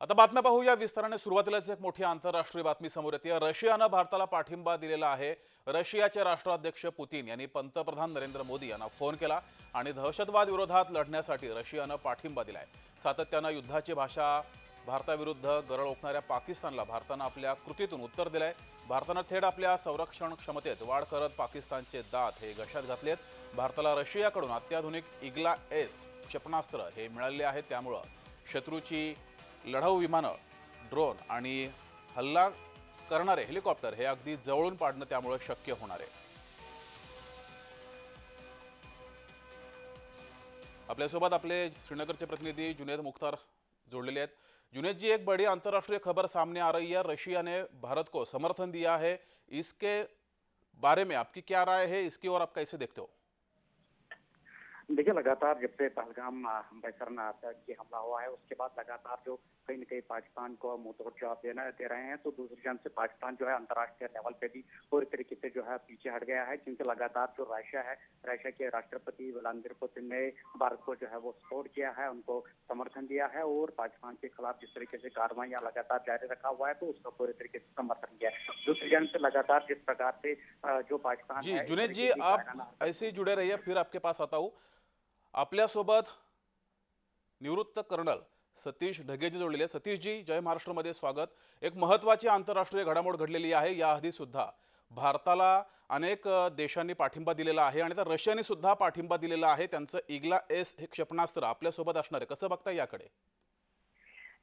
आता बातम्या पाहूया. विस्ताराने सुरुवातीलाच एक मोठी आंतरराष्ट्रीय बातमी समोर येते. रशियानं भारताला पाठिंबा दिलेला आहे. रशियाचे राष्ट्राध्यक्ष पुतीन यांनी पंतप्रधान नरेंद्र मोदी यांना फोन केला आणि दहशतवाद विरोधात लढण्यासाठी रशियानं पाठिंबा दिलाय. सातत्यानं युद्धाची भाषा भारताविरुद्ध गरळ ओकणाऱ्या पाकिस्तानला भारतानं आपल्या कृतीतून उत्तर दिलंय. भारतानं थेट आपल्या संरक्षण क्षमतेत वाढ करत पाकिस्तानचे दात हे घशात घातलेत. भारताला रशियाकडून अत्याधुनिक इग्ला एस क्षेपणास्त्र हे मिळालेले आहे त्यामुळं शत्रूची लढाऊ विमानं ड्रोन आणि हल्ला करणारे हेलिकॉप्टर हे अगदी जवळून पाडणं त्यामुळं शक्य होणार आहे. आपल्यासोबत आपले श्रीनगरचे प्रतिनिधी जुनेद मुख्तार जोड़लेले आहेत. जुनेद जी एक बड़ी अंतर्राष्ट्रीय खबर सामने आ रही है. रशिया ने भारत को समर्थन दिया है. इसके बारे में आपकी क्या राय है? इसकी और आप कैसे देखते हो? देखिए लगातार जब से पहलगाम बैसरना आतंकी हमला हुआ है उसके बाद लगातार जो कहीं न कहीं पाकिस्तान को मुंहतोड़ जवाब देना दे रहे हैं तो दूसरी जानब से पाकिस्तान जो है अंतर्राष्ट्रीय लेवल पे भी पूरी तरीके से जो है पीछे हट गया है क्योंकि लगातार जो रशिया है रशिया के राष्ट्रपति व्लादिमीर पुतिन ने भारत को जो है वो सपोर्ट किया है उनको समर्थन दिया है और पाकिस्तान के खिलाफ जिस तरीके से कार्रवाइयाँ लगातार जारी रखा हुआ है तो उसका पूरे तरीके से समर्थन किया है। दूसरी जानब से लगातार जिस प्रकार से जो पाकिस्तान जी जुनेद जी आप ऐसे ही जुड़े रहिए फिर आपके पास आता हूँ। आपल्यासोबत निवृत्त कर्नल सतीश ढगेजी जोडलेले आहेत. सतीशजी जय महाराष्ट्रमध्ये स्वागत. एक महत्त्वाची आंतरराष्ट्रीय घडामोड घडलेली आहे. याआधी सुद्धा भारताला अनेक देशांनी पाठिंबा दिलेला आहे आणि आता रशियाने सुद्धा पाठिंबा दिलेला आहे. त्यांचं इग्ला एस हे क्षेपणास्त्र आपल्यासोबत असणार आहे. कसं बघता याकडे?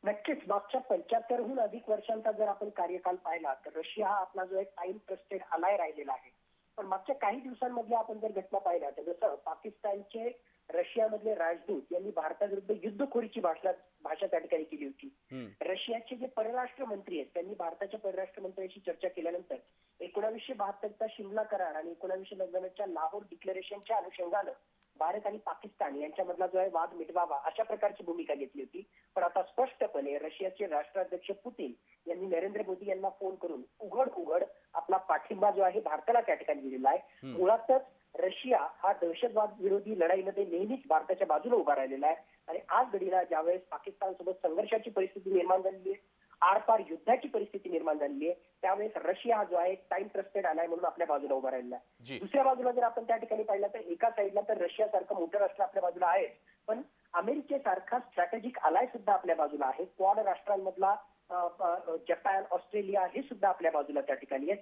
नक्कीच. मागच्या पंच्याहत्तरहून अधिक वर्षांचा जर आपण कार्यकाल पाहिला तर रशिया हा आपला जो एक टाइम ट्रस्टेड अलाय राहिलेला आहे. पण मागच्या काही दिवसांमधल्या आपण जर घटना पाहिल्या तर जसं पाकिस्तानचे रशियामधले राजदूत यांनी भारताविरुद्ध युद्धखोरीची भाषा भाषा त्या ठिकाणी केली होती. रशियाचे जे परराष्ट्र मंत्री आहेत त्यांनी भारताच्या परराष्ट्र मंत्र्यांशी चर्चा केल्यानंतर एकोणावीसशे बहात्तरचा शिमला करार आणि एकोणावीसशे नव्याण्णवच्या लाहोर डिक्लेरेशनच्या अनुषंगानं भारत आणि पाकिस्तान यांच्यामधला जो आहे वाद मिटवावा अशा प्रकारची भूमिका घेतली होती पण आता स्पष्टपणे रशियाचे राष्ट्राध्यक्ष पुतीन यांनी नरेंद्र मोदी यांना फोन करून उघड उघड आपला पाठिंबा जो आहे भारताला त्या ठिकाणी दिलेला आहे. मुळातच रशिया हा दहशतवाद विरोधी लढाईमध्ये नेहमीच भारताच्या बाजूने उभा राहिलेला आहे. आणि आज घडीला ज्यावेळेस पाकिस्तानसोबत संघर्षाची परिस्थिती निर्माण झालेली आहे आरपार युद्धाची परिस्थिती निर्माण झालेली आहे त्यावेळेस रशिया हा जो आहे टाइम ट्रस्टेड आलाय म्हणून आपल्या बाजूला उभा राहिलेला आहे. जी. दुसऱ्या बाजूला जर आपण त्या ठिकाणी पाहिलं तर एका साईडला तर रशिया सारखं मोठं राष्ट्र आपल्या बाजूला आहे. पण अमेरिकेसारखा स्ट्रॅटेजिक अलाय सुद्धा आपल्या बाजूला आहे. क्वाड राष्ट्रांमधला जपान ऑस्ट्रेलिया हे सुद्धा आपल्या बाजूला त्या ठिकाणी आहेत.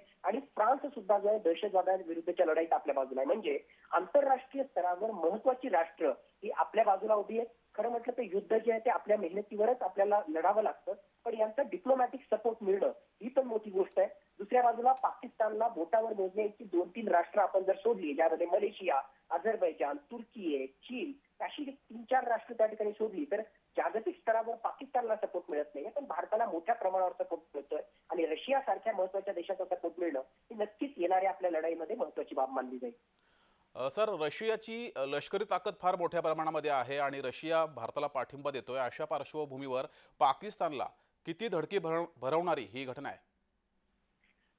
त्यामुळे फ्रान्स सुद्धा दहशतवादाविरुद्धच्या लढाईत आपल्या बाजूला आहे. म्हणजे आंतरराष्ट्रीय स्तरावर महत्वाची राष्ट्र ही आपल्या बाजूला उभी आहेत खरं म्हटलं तर युद्ध जे आहे ते आपल्या मेहनतीवरच आपल्याला लढावं लागतं. पण यांचा डिप्लोमॅटिक सपोर्ट मिळणं ही पण मोठी गोष्ट आहे. दुसऱ्या बाजूला पाकिस्तानला बोटावर मोजण्याची दोन तीन राष्ट्र आपण जर शोधली ज्यामध्ये मलेशिया अझरबैजान तुर्की आहे चीन अशी तीन चार राष्ट्र त्या ठिकाणी शोधली तर जागतिक स्तरावर पाकिस्तानला सपोर्ट मिळत नाही. पण भारताला मोठ्या प्रमाणावर सपोर्ट मिळतोय आणि रशिया सारख्या महत्त्वाच्या देशाचा सपोर्ट मिळणं ही नक्कीच येणाऱ्या आपल्या लढाईमध्ये महत्वाची बाब मानली जाईल. सर रशियाची लष्करी ताकद फार मोठ्या प्रमाणामध्ये आहे आणि रशिया भारताला पाठिंबा देतोय. अशा पार्श्वभूमीवर पाकिस्तानला किती धडकी भर भरवणारी ही घटना आहे?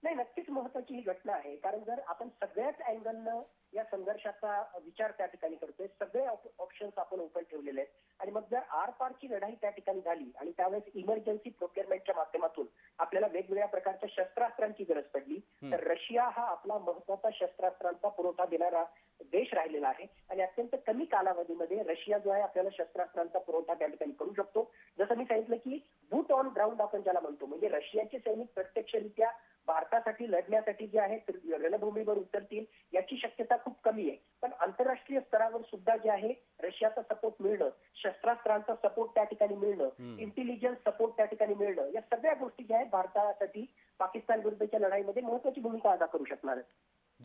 नाही नक्कीच महत्वाची ही घटना आहे. कारण जर आपण सगळ्याच अँगलनं या संघर्षाचा विचार त्या ठिकाणी करतोय सगळे ऑप्शन्स आपण ओपन ठेवलेले आहेत. आणि मग जर आरपारची लढाई त्या ठिकाणी झाली आणि त्यावेळेस इमर्जन्सी प्रोक्युअरमेंटच्या माध्यमातून आपल्याला वेगवेगळ्या प्रकारच्या शस्त्रास्त्रांची गरज पडली तर रशिया हा आपला महत्त्वाचा शस्त्रास्त्रांचा पुरवठा देणारा देश राहिलेला आहे. आणि अत्यंत कमी कालावधीमध्ये रशिया जो आहे आपल्याला शस्त्रास्त्रांचा पुरवठा त्या ठिकाणी करू शकतो. जसं मी सांगितलं की बूट ऑन ग्राउंड आपण ज्याला म्हणतो म्हणजे रशियाचे सैनिक प्रत्यक्षरित्या भारतासाठी लढण्यासाठी जे आहे ते रणभूमीवर उतरतील याची शक्यता खूप कमी आहे. पण आंतरराष्ट्रीय स्तरावर सुद्धा जे आहे रशियाचा सपोर्ट मिळणं शस्त्रास्त्रांचा सपोर्ट त्या ठिकाणी मिळणं इंटेलिजन्स सपोर्ट त्या ठिकाणी मिळणं या सगळ्या गोष्टी ज्या आहेत भारतासाठी पाकिस्तान विरुद्धच्या लढाईमध्ये महत्वाची भूमिका अदा करू शकणार आहेत.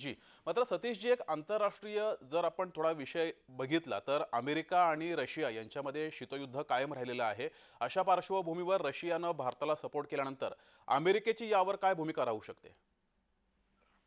जी. मात्र सतीशजी एक आंतरराष्ट्रीय जर आपण थोडा विषय बघितला तर अमेरिका आणि रशिया यांच्यामध्ये शीतयुद्ध कायम राहिलेलं आहे. अशा पार्श्वभूमीवर रशियानं भारताला सपोर्ट केल्यानंतर अमेरिकेची यावर काय भूमिका राहू शकते?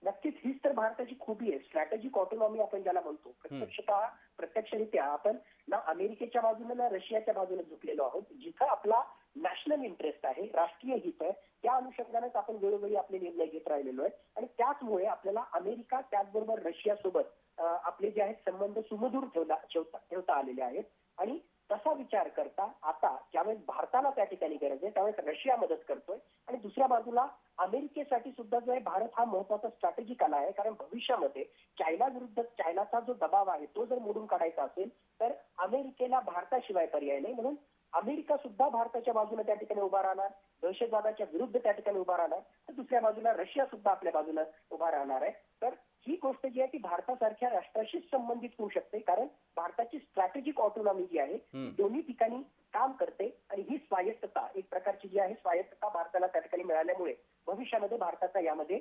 नक्कीच हीच तर भारताची खूबी आहे. स्ट्रॅटेजिक ऑटोनॉमी आपण ज्याला म्हणतो. प्रत्यक्षतः प्रत्यक्षरित्या आपण ना अमेरिकेच्या बाजूने ना रशियाच्या बाजूने झुकलेलो आहोत. जिथं आपला नॅशनल इंटरेस्ट आहे राष्ट्रीय हित आहे त्या अनुषंगानेच आपण वेळोवेळी आपले निर्णय घेत राहिलेलो आहे. आणि त्याचमुळे आपल्याला अमेरिका त्याचबरोबर रशिया सोबत आपले जे आहेत संबंध सुमधूर ठेवला ठेवता ठेवता आलेले आहेत. आणि तसा विचार करता आता ज्यावेळेस भारताला त्या ठिकाणी गरज आहे त्यावेळेस रशिया मदत करतोय. आणि दुसऱ्या बाजूला अमेरिकेसाठी सुद्धा जो आहे भारत हा महत्त्वाचा स्ट्रॅटेजिक आला आहे. कारण भविष्यामध्ये चायना विरुद्ध चायनाचा जो दबाव आहे तो जर मोडून काढायचा असेल तर अमेरिकेला भारताशिवाय पर्याय नाही. म्हणून अमेरिका सुद्धा भारताच्या बाजूने त्या ठिकाणी उभा राहणार दहशतवादाच्या विरुद्ध त्या ठिकाणी उभा राहणार तर दुसऱ्या बाजूला रशिया सुद्धा आपल्या बाजूने उभा राहणार आहे. तर ही गोष्ट जी आहे ती भारतासारख्या राष्ट्राशीच संबंधित होऊ शकते कारण भारताची स्ट्रॅटेजिक ऑटोनॉमी जी आहे दोन्ही ठिकाणी काम करते आणि ही स्वायत्तता एक प्रकारची जी आहे स्वायत्तता भारताला त्या ठिकाणी मिळाल्यामुळे भविष्यामध्ये भारताचा यामध्ये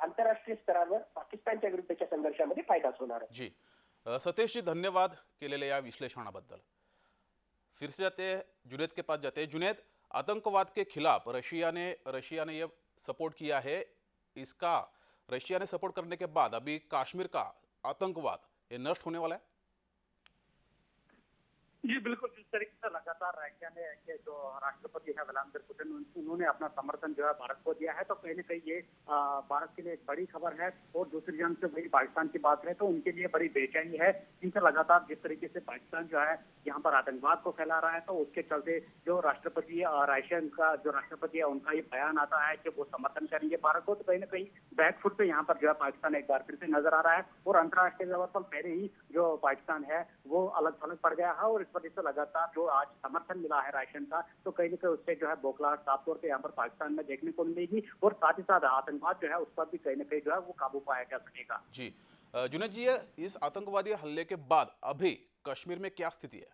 आंतरराष्ट्रीय स्तरावर पाकिस्तानच्या विरुद्धच्या संघर्षामध्ये फायदाच होणार आहे. जी. अ, सतीश जी धन्यवाद केलेल्या या विश्लेषणाबद्दल. फिर से जाते हैं, जुनेद के पास जाते हैं। जुनेद आतंकवाद के खिलाफ रशिया ने रशिया ने यह सपोर्ट किया है। इसका रशिया ने सपोर्ट करने के बाद अभी कश्मीर का आतंकवाद ये नष्ट होने वाला है। जी बिल्कुल जिस तरीके से लगातार रशिया ने के जो राष्ट्रपति है व्लादिमीर पुतिन उन्होंने अपना समर्थन जो है भारत को दिया है तो कहीं ना कहीं ये भारत के लिए एक बड़ी खबर है। और दूसरी जान से वही पाकिस्तान की बात करें तो उनके लिए बड़ी बेचैनी है जिनसे लगातार जिस तरीके से पाकिस्तान जो है यहाँ पर आतंकवाद को फैला रहा है तो उसके चलते जो राष्ट्रपति आ, रशियन का जो राष्ट्रपति है उनका ये बयान आता है कि वो समर्थन करेंगे भारत को तो कहीं ना कहीं बैकफुट पे यहाँ पर जो है पाकिस्तान एक बार फिर से नज़र आ रहा है। और अंतर्राष्ट्रीय लेवल पर पहले ही जो पाकिस्तान है वो अलग थलग पड़ गया है और वजह से लगातार जो आज समर्थन मिला है राशन का तो कहीं ना कहीं उससे जो है बोखलाहट साफ़ तौर पर यहाँ पर पाकिस्तान में देखने को मिलेगी और साथ ही साथ आतंकवाद जो है उस पर भी कहीं ना कहीं जो है वो काबू पाया जा सकेगा। जी। जुनेद जी इस आतंकवादी हल्ले के बाद अभी कश्मीर में क्या स्थिति है?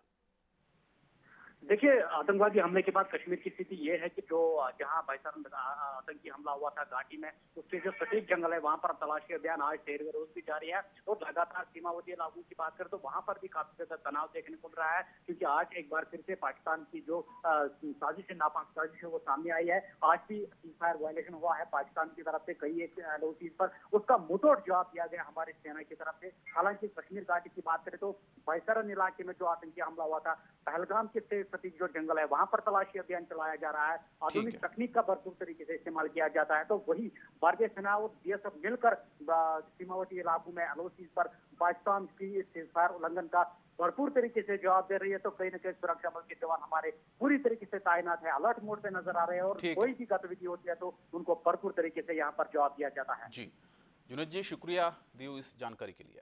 देखिए, आतंकवादी हमले के बाद कश्मीर की स्थिति ये है कि जो, जहाँ भाईचारा आतंकी हमला हुआ था घाटी में उसके जो सटीक जंगल है, वहाँ पर तलाशी अभियान आज देर रोज भी जारी है। और लगातार सीमावर्ती इलाकों की बात करें तो वहाँ पर भी काफ़ी ज़्यादा तनाव देखने को मिल रहा है, क्योंकि आज एक बार फिर से पाकिस्तान की जो साजिश है, नापाक साजिश है, वो सामने आई है। आज भी फायर वायलेशन हुआ है पाकिस्तान की तरफ़ से कई एक चीज़ पर उसका मुंहतोड़ जवाब दिया गया हमारी सेना की तरफ़ से। हालाँकि कश्मीर घाटी की बात करें तो बैसरन इलाके में जो आतंकी हमला हुआ था, पहलगाम के जो जंगल है वहाँ पर तलाशी अभियान चलाया जा रहा है आधुनिक तकनीक का भरपूर तरीके से इस्तेमाल किया जाता है तो वही भारतीय सेना और बीएसएफ मिलकर सीमावर्ती इलाकों में एलओसी पर पाकिस्तान की इस फायर उल्लंघन का भरपूर तरीके से जवाब दे रही है तो कहीं ना कहीं सुरक्षा बल के जवान हमारे पूरी तरीके से तैनात है अलर्ट मोड पे नज़र आ रहे हैं और कोई भी गतिविधि होती है तो उनको भरपूर तरीके से यहाँ पर जवाब दिया जाता है। जी। जुनेद जी शुक्रिया दी इस जानकारी के लिए।